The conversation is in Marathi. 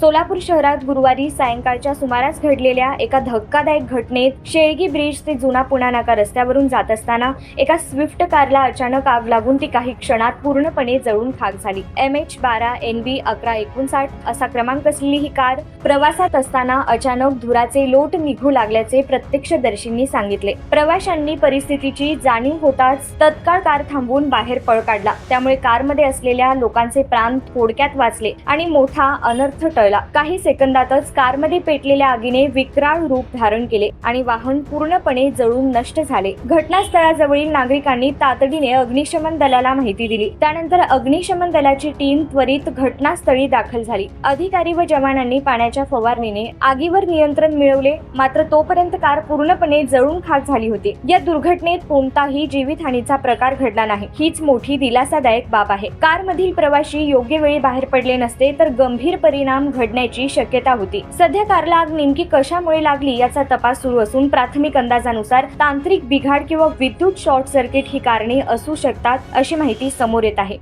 Solapur शहरात गुरुवारी सायंकाळच्या सुमारास घडलेल्या एका धक्कादायक घटनेत शेळगी ब्रिज ते जुना पुणा नाका रस्त्यावरून जात असताना एका स्विफ्ट कारला अचानक आग लागून ती काही क्षणात पूर्णपणे जळून खाक झाली. एम एच बारा एन बी अकरा एकोणसाठ असा क्रमांक असलेली ही कार प्रवासात असताना अचानक धुराचे लोट निघू लागल्याचे प्रत्यक्षदर्शींनी सांगितले. प्रवाशांनी परिस्थितीची जाणीव होताच तत्काळ कार थांबवून बाहेर पळ काढला. त्यामुळे कारमध्ये असलेल्या लोकांचे प्राण थोडक्यात वाचले आणि मोठा अनर्थ टळला काही सेकंदातच कारमध्ये पेटलेल्या आगीने विक्राळ रूप धारण केले आणि वाहन पूर्णपणे जळून नष्ट झाले. घटनास्थळाजवळील नागरिकांनी तातडीने अग्निशमन दलाला माहिती दिली. त्यानंतर अग्निशमन दलाची टीम त्वरित घटनास्थळी दाखल झाली. अधिकारी व जवानांनी पाण्याच्या फवारणीने आगीवर नियंत्रण मिळवले. मात्र तोपर्यंत कार पूर्णपणे जळून खाक झाली होती. या दुर्घटनेत कोणताही जीवितहानीचा प्रकार घडला नाही. हीच मोठी दिलासादायक बाब आहे. कारमधील प्रवाशी योग्य वेळी बाहेर पडले नसते तर गंभीर परिणाम घडण्याची शक्यता होती. सध्या कारला आग नेमकी कशामुळे लागली याचा तपास सुरू असून प्राथमिक अंदाजानुसार तांत्रिक बिघाड किंवा विद्युत शॉर्ट सर्किट ही कारणे असू शकतात अशी माहिती समोर येत आहे.